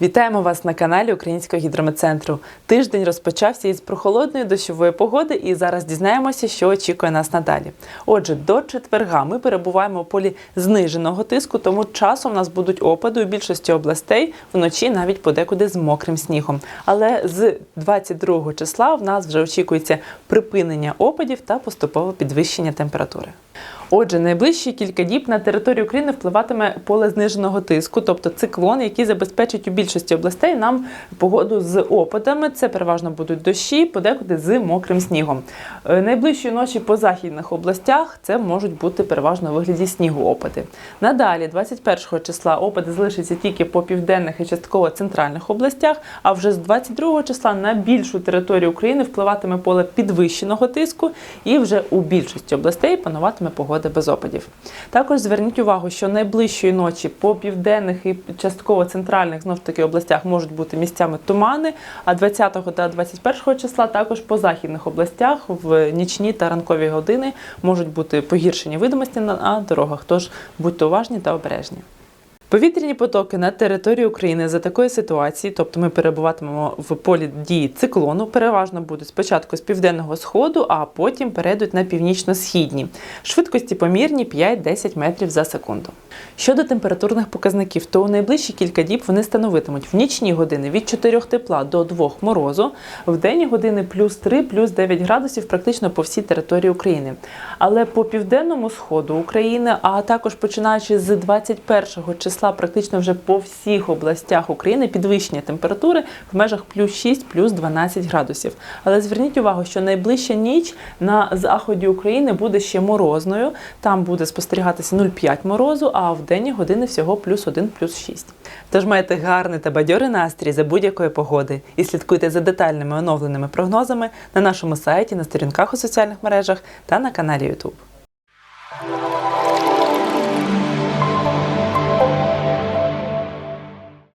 Вітаємо вас на каналі Українського гідрометцентру. Тиждень розпочався із прохолодної дощової погоди, і зараз дізнаємося, що очікує нас надалі. Отже, до четверга ми перебуваємо у полі зниженого тиску, тому часом у нас будуть опади у більшості областей вночі навіть подекуди з мокрим снігом. Але з 22 числа в нас вже очікується припинення опадів та поступове підвищення температури. Отже, найближчі кілька діб на територію України впливатиме поле зниженого тиску, тобто циклон, який забезпечить у більшості областей нам погоду з опадами. Це переважно будуть дощі, подекуди з мокрим снігом. Е, Найближчої ночі по західних областях це можуть бути переважно у вигляді снігу опади. Надалі, 21 числа, опади залишаться тільки по південних і частково центральних областях. А вже з 22 числа на більшу територію України впливатиме поле підвищеного тиску, і вже у більшості областей пануватиме погода без опадів. Також зверніть увагу, що найближчої ночі по південних і частково центральних знов таки областях можуть бути місцями тумани. А 20 та 21 числа також по західних областях в нічні та ранкові години можуть бути погіршені видимості на дорогах. Тож будьте уважні та обережні. Повітряні потоки на території України за такої ситуації, тобто ми перебуватимемо в полі дії циклону, переважно будуть спочатку з південного сходу, а потім перейдуть на північно-східні. Швидкості помірні 5-10 метрів за секунду. Щодо температурних показників, то у найближчі кілька діб вони становитимуть в нічні години від 4 тепла до 2 морозу, в денні години плюс 3, плюс 9 градусів практично по всій території України. Але по південному сходу України, а також починаючи з 21 числа, практично вже по всіх областях України підвищення температури в межах плюс 6, плюс 12 градусів. Але зверніть увагу, що найближча ніч на заході України буде ще морозною. Там буде спостерігатися 0,5 морозу, а в денні години всього плюс 1, плюс 6. Тож маєте гарний та бадьорий настрій за будь-якої погоди і слідкуйте за детальними оновленими прогнозами на нашому сайті, на сторінках у соціальних мережах та на каналі YouTube.